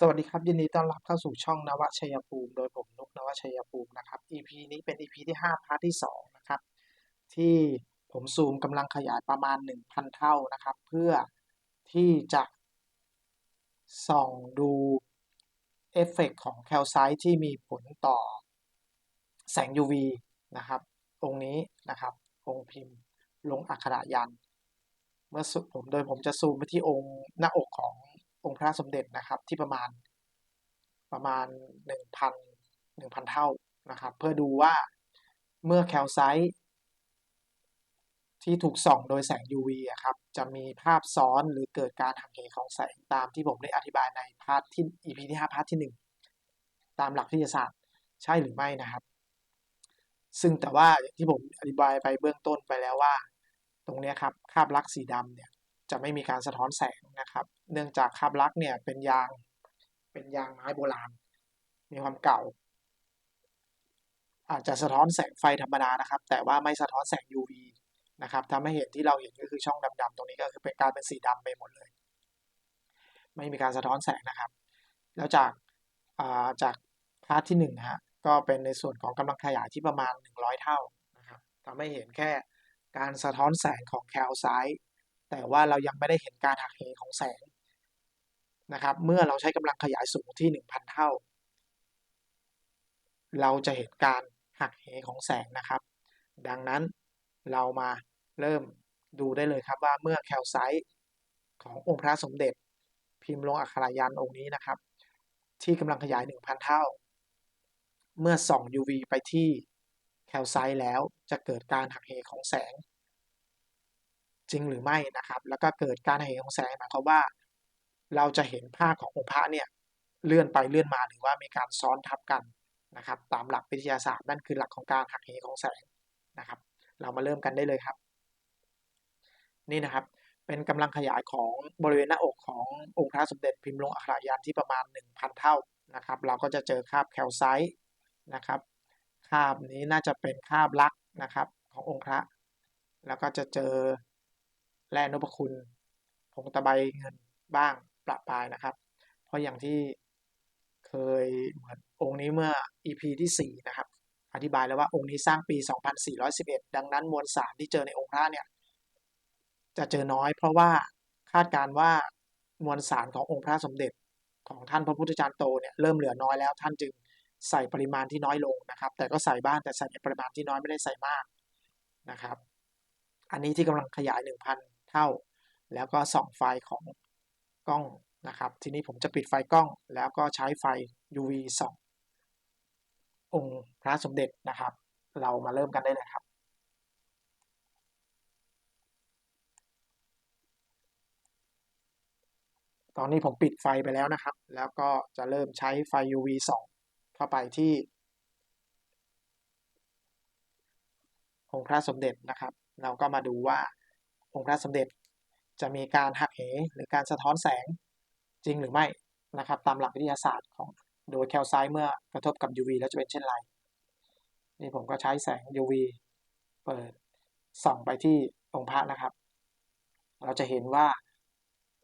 สวัสดีครับ ยินดีต้อนรับเข้าสู่ช่องนวชัยภูมิ โดยผมนุกนวชัยภูมินะครับ EP นี้เป็น EP ที่ 5 พาร์ทที่ 2 นะครับ ที่ผมซูมกำลังขยายประมาณ 1,000 เท่านะครับ เพื่อที่จะส่องดูเอฟเฟกของแคลไซต์ที่มีผลต่อแสง UV นะครับ องค์นี้นะครับ องค์พิมพ์ลงอักขระยัน เมื่อสุผมโดยผมจะซูมไปที่องค์หน้าอกของ องค์พระสมเด็จนะครับที่ประมาณประมาณ 1,000 1,000 เท่านะครับ เพื่อดูว่าเมื่อแคลไซต์ที่ถูกส่องโดยแสง UV อะครับ จะมีภาพซ้อนหรือเกิดการหักเหของแสงตามที่ผมได้อธิบายในพาร์ทที่ EP ที่ 5 พาร์ทที่ 1 ตามหลักวิทยาศาสตร์ใช่หรือไม่นะครับ ซึ่งแต่ว่าที่ผมอธิบายไปเบื้องต้นไปแล้วว่า ตรงนี้ครับคาบลักษ์สีดำเนี่ย จะไม่มีการสะท้อนแสงนะครับ เนื่องจากคาบลักเนี่ยเป็นยางเป็นยางไม้โบราณ มีความเก่า อาจจะสะท้อนแสงไฟธรรมดานะครับ แต่ว่าไม่สะท้อนแสง UV นะครับทำให้เห็นที่เราเห็นก็คือช่องดำๆตรงนี้ก็คือเป็นการเป็นสีดำไปหมดเลย ไม่มีการสะท้อนแสงนะครับ แล้วจากาจากพาร์ทที่1นะฮะก็เป็นในส่วนของกำลังขยายที่ประมาณ 100 เท่านะครับทำให้เห็นแค่การสะท้อนแสงของแคลไซต์ แต่ว่าเรายังไม่ได้เห็นการหักเหของแสงนะครับ เมื่อเราใช้กำลังขยายสูงที่ 1,000 เท่า เราจะเห็นการหักเหของแสงนะครับ ดังนั้นเรามาเริ่มดูได้เลยครับว่าเมื่อแคลไซต์ขององค์พระสมเด็จ พิมพ์ลงอักขรายันองค์นี้นะครับ ที่กำลังขยาย 1,000 เท่า เมื่อส่อง UV ไปที่แคลไซต์แล้วจะเกิดการหักเหของแสง จริงหรือไม่นะครับ แล้วก็เกิดการเหของแสงหมายความว่า เราจะเห็นภาพขององค์พระเนี่ยเลื่อนไปเลื่อนมาหรือว่ามีการซ้อนทับกันนะครับ ตามหลักวิทยาศาสตร์นั่นคือหลักของการหักเหของแสงนะครับ เรามาเริ่มกันได้เลยครับ นี่นะครับเป็นกำลังขยายของบริเวณหน้าอกขององค์พระสมเด็จพิมพ์ลงอักขระยันที่ประมาณ 1,000 เท่านะครับ เราก็จะเจอคาบแคลไซต์นะครับคาบนี้น่าจะเป็นคาบลักนะครับขององค์พระ แล้วก็จะเจอ แร่นพคุณผงตะไบเงินบ้างประปายนะครับ เพราะอย่างที่เคยเหมือนองค์นี้เมื่อ EP ที่ 4 นะครับ อธิบายแล้วว่าองค์นี้สร้างปี 2411 ดังนั้นมวลสารที่เจอในองค์พระเนี่ย จะเจอน้อยเพราะว่าคาดการว่ามวลสารขององค์พระสมเด็จของท่านพระพุทธจารย์โตเนี่ยเริ่มเหลือน้อยแล้วท่านจึงใส่ปริมาณที่น้อยลงนะครับ แต่ก็ใส่บ้างแต่ใส่ในปริมาณที่น้อยไม่ได้ใส่มากนะครับ อันนี้ที่กำลังขยาย1,000 เท่าแล้วก็ส่องไฟของกล้องนะครับ ทีนี้ผมจะปิดไฟกล้อง แล้วก็ใช้ไฟ UV ส่ององค์พระสมเด็จนะครับ เรามาเริ่มกันได้เลยครับตอนนี้ผมปิดไฟไปแล้วนะครับ แล้วก็จะเริ่มใช้ไฟ UV ส่องเข้าไปที่องค์พระสมเด็จนะครับ เราก็มาดูว่า องค์พระสมเด็จ จะมีการหักเหหรือการสะท้อนแสงจริงหรือไม่นะครับ ตามหลักวิทยาศาสตร์ของโดยแคลไซด์เมื่อกระทบกับ UV แล้วจะเป็นเช่นไรนี่ผมก็ใช้แสง UV เปิดส่องไปที่องค์พระนะครับ เราจะเห็นว่า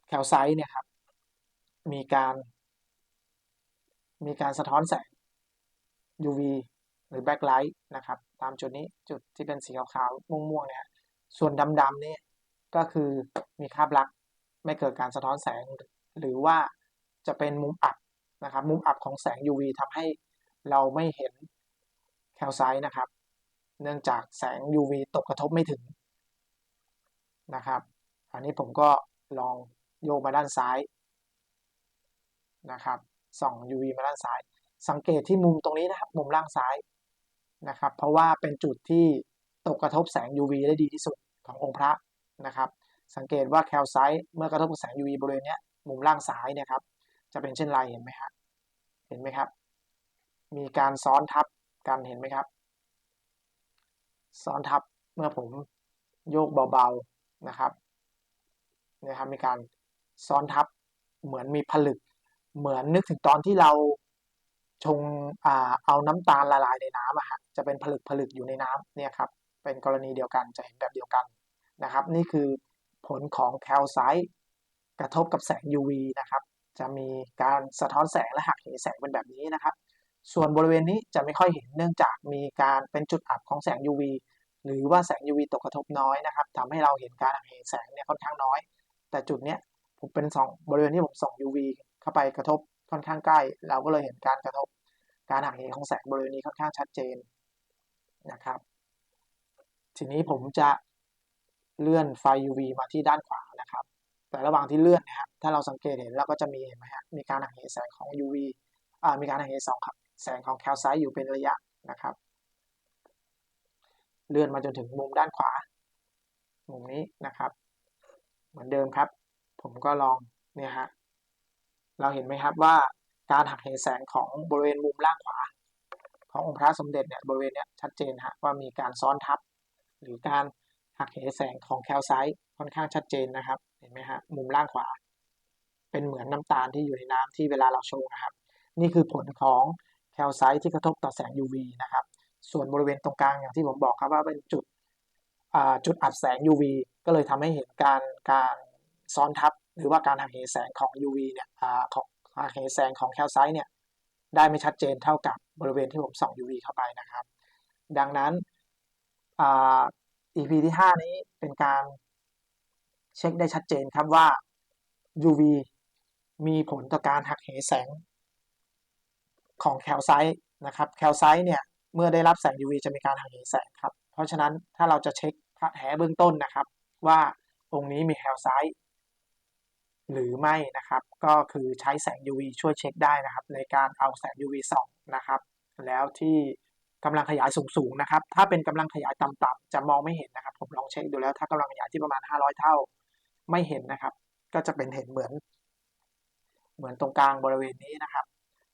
แคลไซด์เนี่ยครับมีการมีการสะท้อนแสง UV หรือแบ็คไลท์นะครับ ตามจุดนี้จุดที่เป็นสีขาวๆม่วงๆเนี่ยส่วนดำๆนี่ ก็คือมีคาบลักไม่เกิดการสะท้อนแสง หรือว่าจะเป็นมุมอับนะครับมุมอับของแสง UV ทำให้เราไม่เห็นแคลไซต์นะครับ เนื่องจากแสง UV ตกกระทบไม่ถึงนะครับ อันนี้ผมก็ลองโยกมาด้านซ้ายนะครับส่อง UV มาด้านซ้าย สังเกตที่มุมตรงนี้นะครับ มุมล่างซ้ายนะครับ เพราะว่าเป็นจุดที่ตกกระทบแสง UV ได้ดีที่สุดขององค์พระ นะครับ สังเกตว่าแคลไซต์เมื่อกระทบกับแสง UV บริเวณนี้มุมล่างซ้ายเนี่ยครับจะเป็นเช่นไรเห็นไหมครับเห็นไหมครับ มีการซ้อนทับกันเห็นไหมครับ ซ้อนทับเมื่อผมโยกเบาๆนะครับเนี่ยครับมีการซ้อนทับเหมือนมีผลึก เหมือนนึกถึงตอนที่เราชงอ่าเอาน้ำตาลละลายในน้ำอะฮะจะเป็นผลึกผลึกอยู่ในน้ำเนี่ยครับเป็นกรณีเดียวกันจะเห็นแบบเดียวกัน นะครับ นี่คือผลของแคลไซต์กระทบกับแสง UV นะครับ จะมีการสะท้อนแสงและหักเหแสงเป็นแบบนี้นะครับ ส่วนบริเวณนี้จะไม่ค่อยเห็นเนื่องจากมีการเป็นจุดอับของแสง UV หรือว่าแสง UV ตกกระทบน้อยนะครับทำให้เราเห็นการหักเหแสงเนี่ยค่อนข้างน้อย แต่จุดเนี้ยผมเป็นสองบริเวณที่ผมส่อง UV เข้าไปกระทบค่อนข้างใกล้ เราก็เลยเห็นการกระทบการหักเหของแสงบริเวณนี้ค่อนข้างชัดเจนนะครับ ทีนี้ผมจะ เลื่อนไฟ UV มาที่ด้านขวานะครับ แต่ระหว่างที่เลื่อนนะครับถ้าเราสังเกตเห็นเราก็จะมีเห็นไหมฮะมีการหักเหแสงของ UV อ่ามีการหักเหสองครับแสงของแคลไซต์อยู่เป็นระยะนะครับ เลื่อนมาจนถึงมุมด้านขวา มุมนี้นะครับ เหมือนเดิมครับ ผมก็ลองเนี่ยฮะเราเห็นไหมครับว่าการหักเหแสงของบริเวณมุมล่างขวา ขององค์พระสมเด็จเนี่ยบริเวณเนี้ยชัดเจนฮะว่ามีการซ้อนทับ หรือการ หักเหแสงของแคลไซต์ค่อนข้างชัดเจนนะครับ เห็นไหมฮะมุมล่างขวา เป็นเหมือนน้ำตาลที่อยู่ในน้ำที่เวลาเราโชว์นะครับ นี่คือผลของแคลไซต์ที่กระทบต่อแสง UV นะครับ ส่วนบริเวณตรงกลางอย่างที่ผมบอกครับว่าเป็นจุดจุดอับแสง UV ก็เลยทำให้เห็นการการซ้อนทับ หรือว่าการหักเหแสงของ UV เนี่ยของหักเหแสงของแคลไซต์เนี่ยได้ไม่ชัดเจนเท่ากับบริเวณที่ผมส่อง UV เข้าไปนะครับ ดังนั้น EP ที่ 5 นี้เป็นการเช็คได้ชัดเจนครับว่า UV มีผลต่อการหักเหแสง ของแคลไซต์นะครับ แคลไซต์เนี่ย เมื่อได้รับแสง UV จะมีการหักเหแสงครับ เพราะฉะนั้นถ้าเราจะเช็คพระแหเบื้องต้นนะครับ ว่าองค์นี้มีแคลไซต์หรือไม่นะครับ ก็คือใช้แสง UV ช่วยเช็คได้นะครับ ในการเอาแสง UV ส่องนะครับ แล้วที่ กำลังขยายสูงๆนะครับ ถ้าเป็นกำลังขยายต่ำๆจะมองไม่เห็นนะครับ ผมลองเช็คดูแล้ว ถ้ากำลังขยายที่ประมาณ 500 เท่าไม่เห็นนะครับ ก็จะเป็นเห็นเหมือน เหมือนตรงกลางบริเวณนี้นะครับ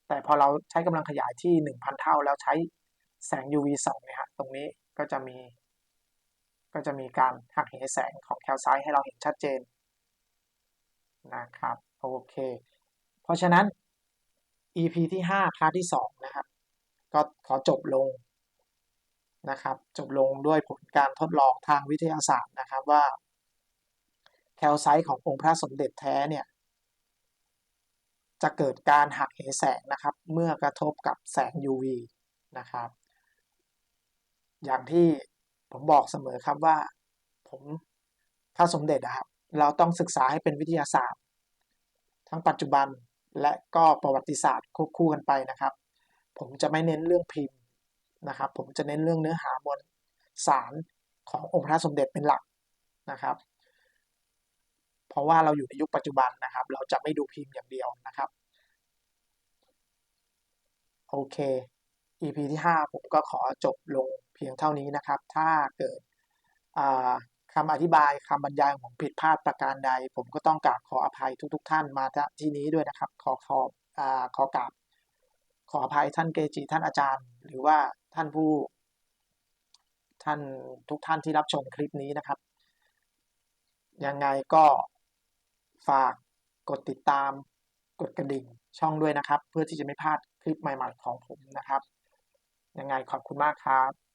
แต่พอเราใช้กำลังขยายที่ 1,000 เท่า แล้วใช้แสง UV ส่องเนี่ยฮะตรงนี้ก็จะมี ก็จะมีการหักเหแสงของแคลไซต์ให้เราเห็นชัดเจนนะครับโอเค เพราะฉะนั้น EP ที่5พาร์ทที่2นะครับ ก็ขอจบลงนะครับ จบลงด้วยผลการทดลองทางวิทยาศาสตร์นะครับว่า แคลไซต์ขององค์พระสมเด็จแท้เนี่ย จะเกิดการหักเหแสงนะครับ เมื่อกระทบกับแสง UV นะครับ อย่างที่ผมบอกเสมอครับว่า ผมพระสมเด็จนะครับ เราต้องศึกษาให้เป็นวิทยาศาสตร์ ทั้งปัจจุบันและก็ประวัติศาสตร์ควบคู่กันไปนะครับ ผมจะไม่เน้นเรื่องพิมพ์นะครับ ผมจะเน้นเรื่องเนื้อหามวลสารขององค์พระสมเด็จเป็นหลักนะครับ เพราะว่าเราอยู่ในยุคปัจจุบันนะครับ เราจะไม่ดูพิมพ์อย่างเดียวนะครับโอเค EP ที่ 5 ผมก็ขอจบลงเพียงเท่านี้นะครับ ถ้าเกิดคำอธิบายคำบรรยายของผิดพลาดประการใด ผมก็ต้องกราบขออภัยทุกๆท่านมาที่นี้ด้วยนะครับ ขอขอขอกราบ ขออภัยท่านเกจิท่านอาจารย์ หรือว่าท่านผู้ ท่านทุกท่านที่รับชมคลิปนี้นะครับ ยังไงก็ฝากกดติดตามกดกระดิ่งช่องด้วยนะครับ เพื่อที่จะไม่พลาดคลิปใหม่ๆของผมนะครับ ยังไงขอบคุณมากครับ